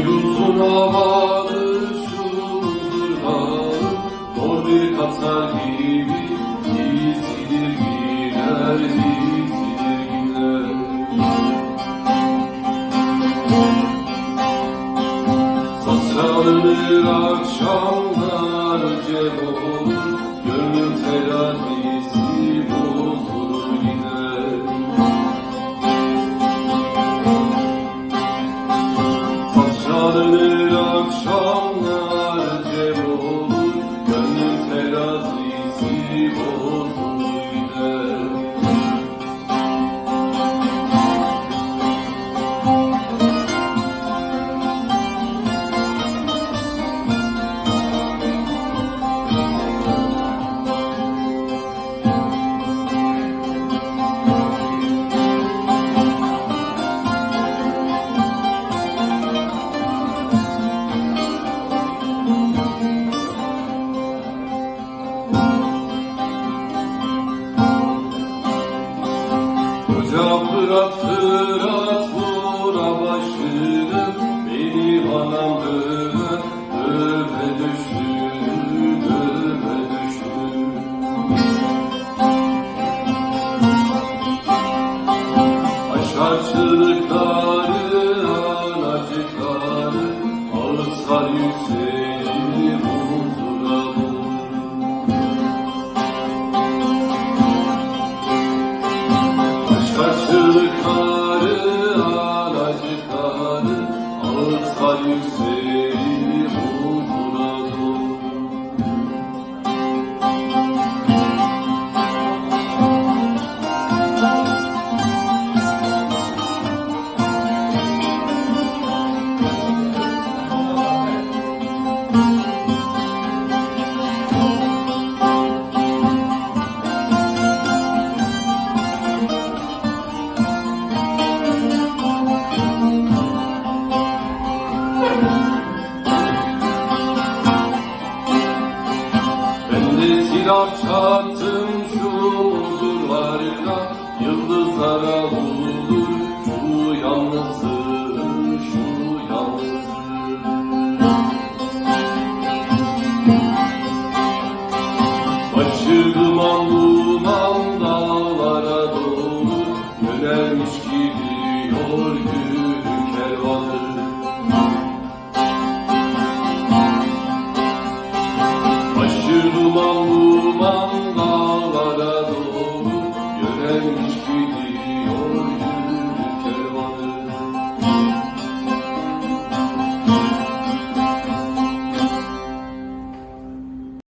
Kuyruğun havalı şuldurmalı Zor bir katar gibi İzidir gider, izidir gider Saslanır akşamlar cevabı Gönlüm terazi Sivo Fırat Fırat başını Benim anam döve döve düştü döve düştü Aşağıçılıkları anacıkları Ağızlar yükselir music. Selam çattım şu huzurlarına Yıldızlara vurulur şu yalnızlığı Şu yalnızlığı Başı duman duman dağlara doğru Yönelmiş gidiyor gülüm